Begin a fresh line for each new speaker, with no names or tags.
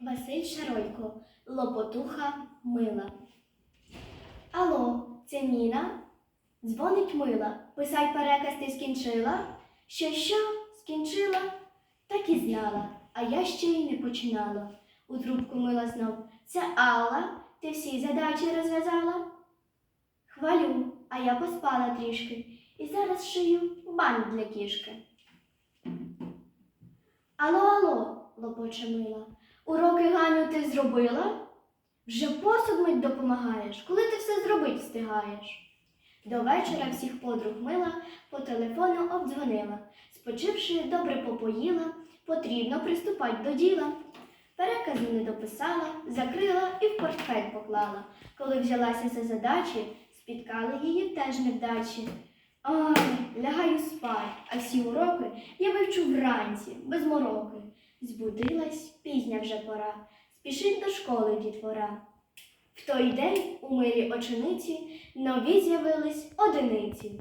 Василь Шаройко, Лопотуха мила. Алло, це Ніна? Дзвонить мила. Писать переказ ти скінчила? Що що? Скінчила? Так і знала, а я ще й не починала. У трубку мила знов. Це Алла, ти всі задачі розв'язала? Хвалю, а я поспала трішки і зараз шию банк для кішки. Алло, алло, лопоче мила. Уроки Ганю ти зробила? Вже посуд мить допомагаєш, коли ти все зробить встигаєш. До вечора всіх подруг мила по телефону обдзвонила. Спочивши, добре попоїла, потрібно приступать до діла. Переказу не дописала, закрила і в портфель поклала. Коли взялася за задачі, спіткали її теж невдачі. Ой, лягаю спать, а всі уроки я вивчу вранці, без мороки. Збудилась, пізня вже пора, спішить до школи дітвора. В той день у милій очениці нові з'явились одиниці.